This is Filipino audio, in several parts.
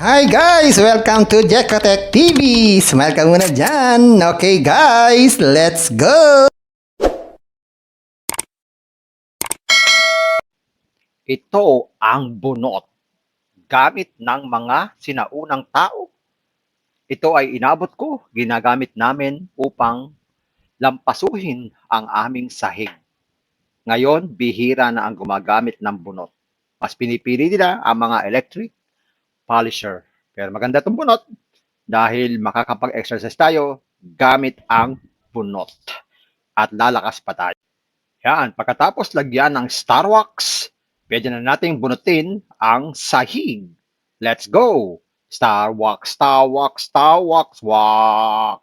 Hi guys! Welcome to Jekotech TV! Smile ka muna dyan! Okay guys, let's go! Ito ang bunot gamit ng mga sinaunang tao. Ito ay inabot ko, ginagamit namin upang lampasuhin ang aming sahig. Ngayon, bihira na ang gumagamit ng bunot. Mas pinipili nila ang mga electric polisher. Pero maganda itong bunot dahil makakapag-exercise tayo gamit ang bunot. At lalakas pa tayo. Yan, pagkatapos lagyan ng Star Wax, pwede na nating bunutin ang sahig. Let's go! Star Wax, Star Wax, Star Wax, Wax.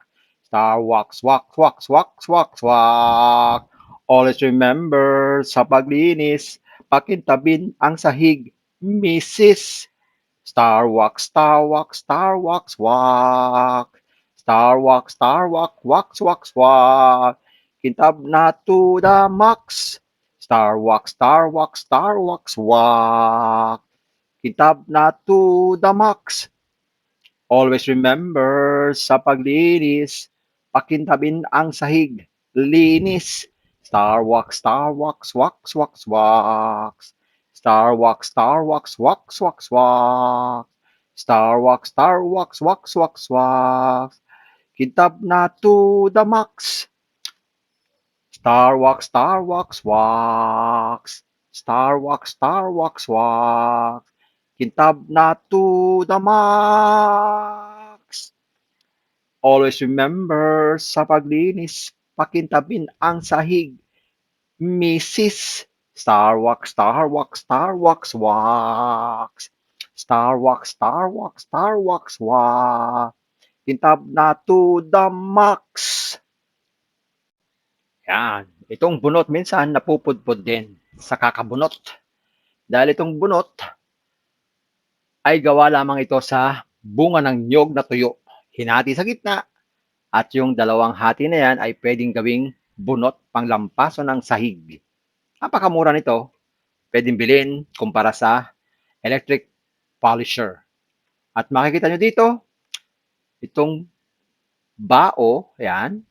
Star Wax, Wax, Wax, Wax, Wax, Wax. Always remember, sa paglinis, pakintabin ang sahig, Mrs. Star Wax, Star Wax, Star Wax, Wax. Star Wax, Star Wax, Wax, Wax, Wax. Kintab na to the max. Star Wax, Star Wax, Star Wax, Wax. Kitab na to the max. Always remember, sa paglinis, pakintabin ang sahig, linis. Star Wax, Star Wax, Wax, Wax, Wax. Star Wax, Star Wax, Wax, Wax, Wax. Star Wax, Star Wax, Wax, Wax, Wax. Kitab na to the max. Star Wax, Star Wax, Wax. Star Wax, Star Wax, Wax. Kintab na to the max. Always remember, sa paglinis, pakintabin ang sahig. Mrs. Star Wax, Star Wax, Star Wax, Wax. Star Wax, Star Wax, Star Wax, Wax. Kintab na to the max. Yan. Itong bunot minsan napupudpud din sa kakabunot. Dahil itong bunot ay gawa lamang ito sa bunga ng nyog na tuyo. Hinati sa gitna at yung dalawang hati na yan ay pwedeng gawing bunot panglampaso ng sahig. Napakamura nito. Pwedeng bilhin kumpara sa electric polisher. At makikita nyo dito, itong bao, yan,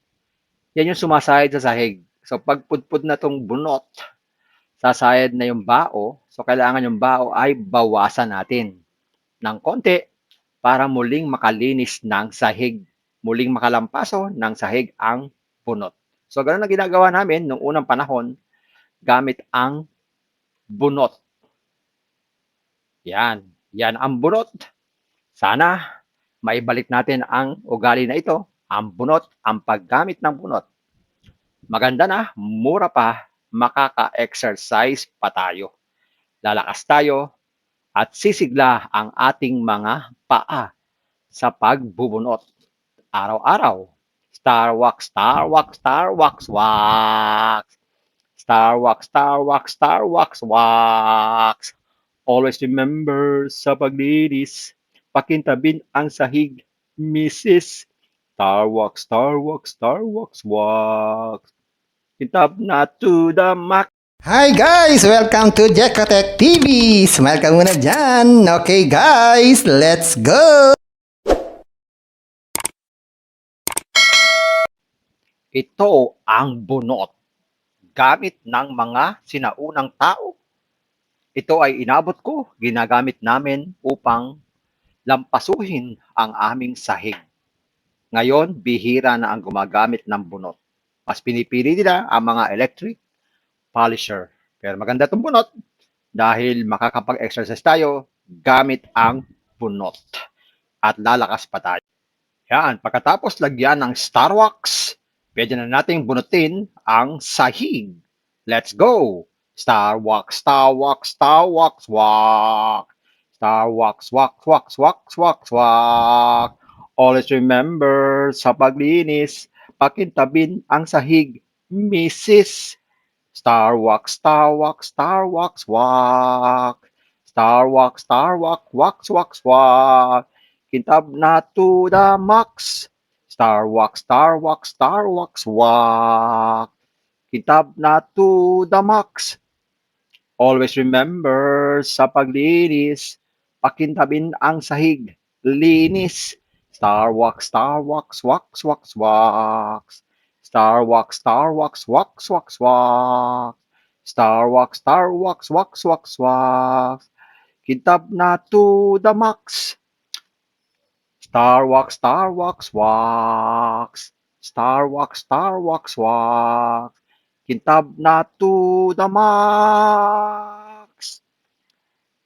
yan yung sumasayad sa sahig. So, pagpudpud na tong bunot, sasayad na yung bao. So, kailangan yung bao ay bawasan natin ng konti para muling makalinis ng sahig. Muling makalampaso ng sahig ang bunot. So, ganun ang ginagawa namin nung unang panahon gamit ang bunot. Yan. Yan ang bunot. Sana maibalik natin ang ugali na ito, ang bunot, ang paggamit ng bunot. Maganda na, mura pa, makaka-exercise pa tayo. Lalakas tayo at sisigla ang ating mga paa sa pagbubunot. Araw-araw. Star wax, star wax, star wax, wax. Star wax, star wax, star wax, wax. Always remember sa paglinis, pakintabin ang sahig, Mrs. Star wax, star wax, star wax, wax. Kintab na to the max. Hi guys! Welcome to Jekotech TV! Smile ka muna dyan! Okay guys, let's go! Ito ang bunot gamit ng mga sinaunang tao. Ito ay inabot ko, ginagamit namin upang lampasuhin ang aming sahig. Ngayon, bihira na ang gumagamit ng bunot. Mas pinipili nila ang mga electric polisher. Pero maganda itong bunot dahil makakapag-exercise tayo gamit ang bunot. At lalakas pa tayo. Yan, pagkatapos lagyan ng Star Wax, pwede na nating bunutin ang sahig. Let's go! Star Wax, Star Wax, Star Wax, Wax. Star Wax, Wax, Wax, Wax, Wax, Wax. Always remember, sa paglinis, pakintabin ang sahig, Mrs. Star Wax, Star Wax, Star Wax, Wax. Star Wax, Star Wax, Wax, Wax, Wax. Kintab na to the max. Star Wax, Star Wax, Star Wax, Wax. Kitab na to the max. Always remember, sa paglinis, pakintabin ang sahig, linis. Star wax, star wax, wax, wax, wax. Star wax, star wax, wax, wax, wax. Star wax, star wax, wax, wax, wax. Kintab na to the max. Star wax, star wax, wax. Star wax, star wax, wax. Kintab na to the max.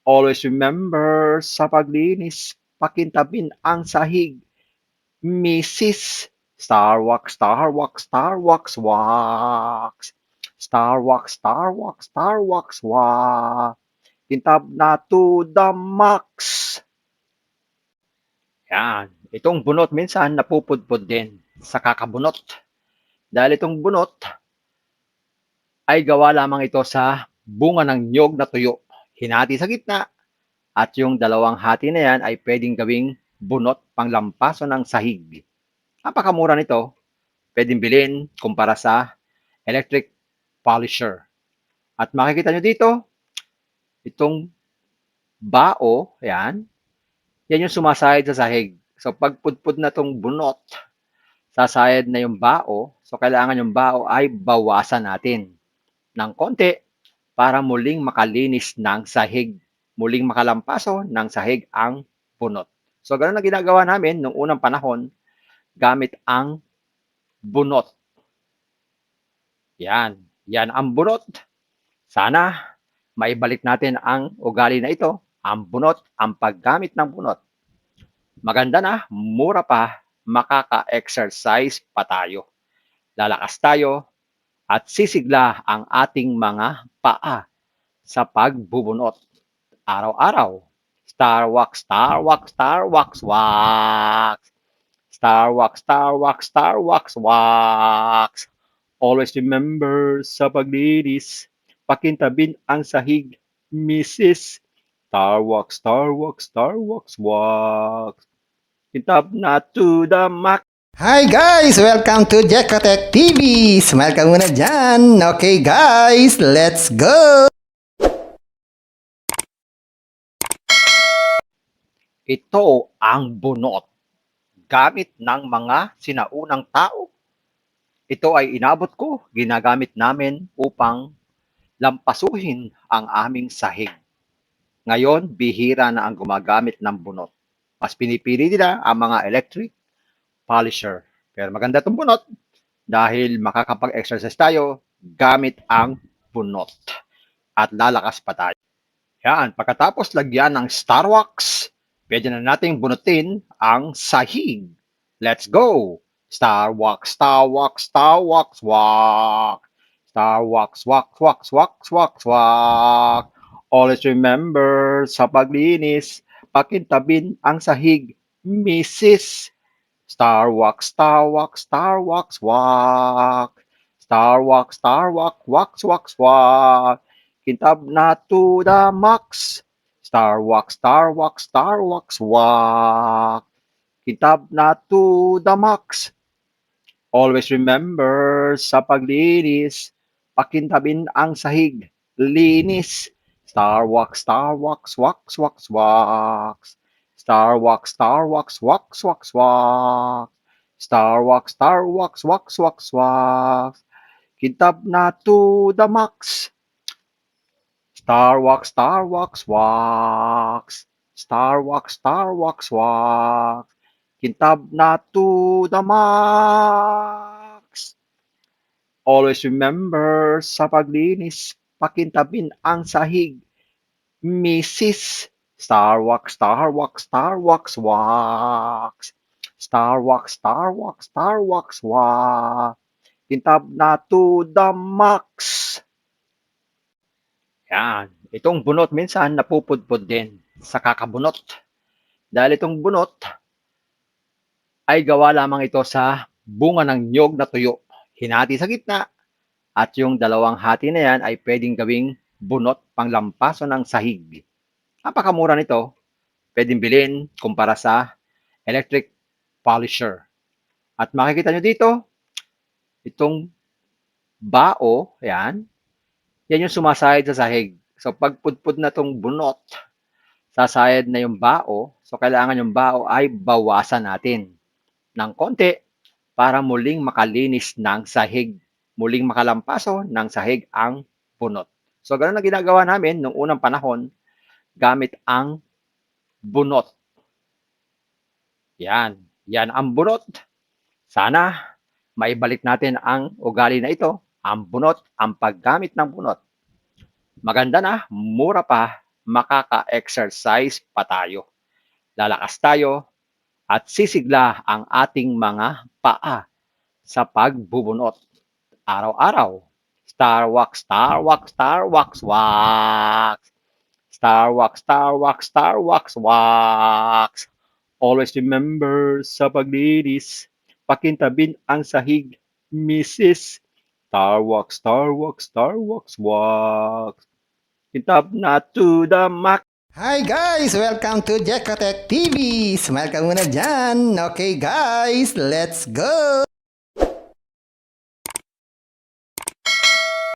Always remember sa paglinis, pakintabin ang sahig. Mrs. Star wax, star wax, star wax, wax. Star wax, star wax, star wax, wax. Kintab na to the max. Yan. Itong bunot minsan napupudpud din sa kakabunot. Dahil itong bunot ay gawa lamang ito sa bunga ng nyog na tuyo. Hinati sa gitna at yung dalawang hati na yan ay pwedeng gawing bunot panglampaso ng sahig. Napakamura nito. Pwedeng bilhin kumpara sa electric polisher. At makikita nyo dito, itong bao, yan, yan yung sumasayad sa sahig. So, pag pudpud na tong bunot, sasayad na yung bao. So, kailangan yung bao ay bawasan natin ng konti para muling makalinis ng sahig. Muling makalampaso ng sahig ang bunot. So, ganun ang ginagawa namin nung unang panahon gamit ang bunot. Yan. Yan ang bunot. Sana maibalik natin ang ugali na ito, ang bunot, ang paggamit ng bunot. Maganda na, mura pa, makaka-exercise pa tayo. Lalakas tayo at sisigla ang ating mga paa sa pagbubunot. Araw-araw. Star wax, star wax, star wax, wax. Star wax, star wax, star wax, wax. Always remember sa paglinis, pakintabin ang sahig, Mrs. Star wax, star wax, star wax, wax. Kintab na to the max. Hi guys! Welcome to Jekotech TV! Smile ka muna dyan! Okay guys, let's go! Ito ang bunot gamit ng mga sinaunang tao. Ito ay inabot ko, ginagamit namin upang lampasuhin ang aming sahig. Ngayon, bihira na ang gumagamit ng bunot. Mas pinipili nila ang mga electric polisher. Pero maganda itong bunot dahil makakapag-exercise tayo gamit ang bunot. At lalakas pa tayo. Yan, pagkatapos lagyan ng Star Wax, pwede na nating bunutin ang sahig. Let's go! Star Wax, Star Wax, Star Wax, Wax. Star Wax, Wax, Wax, Wax, Wax, Wax. Always remember sa paglinis, pakintabin ang sahig, Mrs. Star Wax, Star Wax, Star Wax, Wax. Star Wax, Star Wax, Wax, Wax, Wax. Kintab na to the max. Star Wax, Star Wax, Star Wax, Wax. Kintab na to the max. Always remember sa paglinis, pakintabin ang sahig, linis. Star Wax, Star Wax, Wax, Wax, Wax. Star Wax, Star Wax, Wax, Wax, Wax. Star Wax, Star Wax, Wax, Wax, Wax. Kintab na to the max. Star Wax, Star Wax, Wax. Star Wax, Star Wax, Wax. Kintab na to the max. Always remember sa paglinis, pakintabin ang sahig. Mrs. Star Wax, Star Wax, Star Wax, Wax. Star Wax. Kintab na to the max. Yan. Itong bunot minsan napupudpud din sa kakabunot. Dahil itong bunot ay gawa lamang ito sa bunga ng nyog na tuyo. Hinati sa gitna at yung dalawang hati na yan ay pwedeng gawing bunot panglampaso ng sahig. Napakamura nito. Pwedeng bilhin kumpara sa electric polisher. At makikita nyo dito, itong bao, yan, yan yung sumasayad sa sahig. So, pag pudpud na tong bunot, sasayad na yung bao. So, kailangan yung bao ay bawasan natin ng konti para muling makalinis ng sahig. Muling makalampaso ng sahig ang bunot. So, ganun ang ginagawa namin nung unang panahon gamit ang bunot. Yan. Yan ang bunot. Sana maibalik natin ang ugali na ito, ang bunot, ang paggamit ng bunot. Maganda na, mura pa, makaka-exercise pa tayo. Lalakas tayo at sisigla ang ating mga paa sa pagbubunot. Araw-araw. Star wax, star wax, star wax, wax. Star wax, star wax, star wax, wax. Always remember sa paglinis, pakintabin ang sahig, Mrs. Star wax, star wax, star wax, wax. Kintab na to the max. Hi guys! Welcome to Jekotech TV! Smile ka muna dyan! Okay guys, let's go!